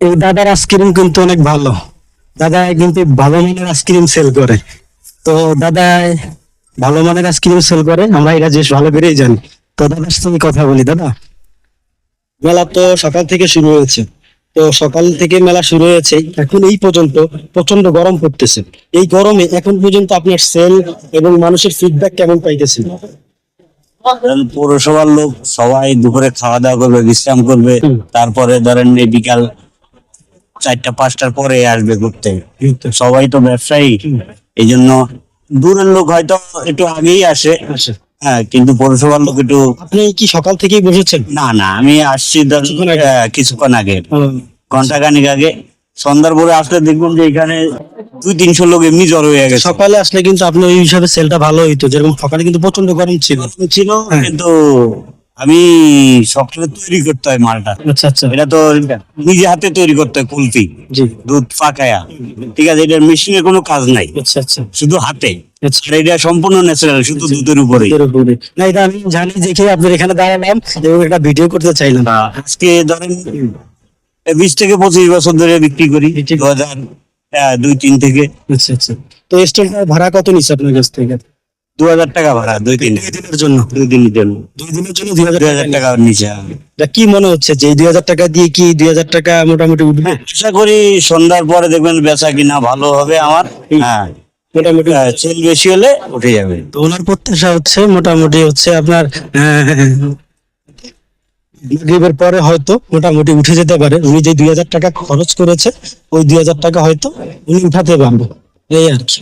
এই দাদার আইসক্রিম কিন্তু অনেক ভালো। দাদা কিন্তু ভালো মানের আইসক্রিম সেল করে। তো দাদা ভালো মানের আইসক্রিম সেল করে, আমরা এটা বেশ ভালো করেই জানি। তো দাদার সঙ্গে কথা বলি, দাদা। মেলা তো সকাল থেকে শুরু হয়েছে। তো সকাল থেকে মেলা শুরু হয়েছে। এখন এই পর্যন্ত প্রচণ্ড গরম পড়তেছে। এই গরমে এখন পর্যন্ত আপনার সেল এবং মানুষের ফিডব্যাক কেমন পাইতেছেন ধরেন পৌরসভার লোক সবাই দুপুরে খাওয়া দাওয়া করবে বিশ্রাম করবে। তারপরে ধরেন এই বিকাল চারটা পাঁচটার পরে আসবে ঘুরতে। সবাই তো ব্যবসায়ী। এই জন্য দূরের লোক হয়তো একটু আগেই আসে। হ্যাঁ কিন্তু পৌরসভার লোক একটু আপনি কি সকাল থেকেই বসেছেন? না না আমি আসছি কিছুক্ষণ আগে? আহ, কিছুক্ষণ আগে। ঘণ্টা খানিক আগে। সন্ধ্যার পরে আসলে দেখবেন যে এখানে দুই তিনশো লোক এমনি জড়ো হয়ে গেছে। সকালে আসলে কিন্তু আপনি ওই হিসাবে সেলটা ভালো হইতো যেরকম সকালে কিন্তু প্রচণ্ড গরম ছিল। ছিল হ্যাঁ। কিন্তু আমি সকালে তৈরি করতে হয় মালটা। আচ্ছা আচ্ছা। এটা তো নিজে হাতে তৈরি করতে হয় কুলফি জি। দুধ পাকায়া ঠিক আছে এটার মেশিনের কোনো কাজ নাই। আচ্ছা আচ্ছা। শুধু হাতে। এটা সম্পূর্ণ ন্যাচারাল শুধু দুধের উপরে না এটা আমি জানি দেখে আপনার এখানে দাঁড়ালাম এবং একটা ভিডিও করতে চাইলাম। আজকে ধরেন বিশ থেকে পঁচিশ বছর ধরে বিক্রি করি দু হাজার দুই তিন থেকে। আচ্ছা আচ্ছা। তো স্টলটার ভাড়া কত নিচ্ছে আপনার কাছ থেকে? দু হাজার টাকা ভাড়া দুই তিন। দিনের জন্য। দুই দিনের জন্য। দুই দিনের জন্য দুই হাজার দুই হাজার টাকা নিচে এটা কি মনে হচ্ছে যে দুই হাজার টাকা দিয়ে কি দুই হাজার টাকা মোটামুটি উঠবে? আশা করি সন্ধ্যার পরে দেখবেন বেচা কিনা ভালো হবে আমার। হ্যাঁ। মোটামুটি সেল বেশি হলে উঠে যাবে। তো ওনার প্রত্যাশা হচ্ছে মোটামুটি হচ্ছে আপনার গ্রিপের পরে হয়তো মোটামুটি উঠে যেতে পারে। উনি যে দুই হাজার টাকা খরচ করেছে ওই দুই হাজার টাকা হয়তো উনি উঠাতে পারবে। এই আর কি।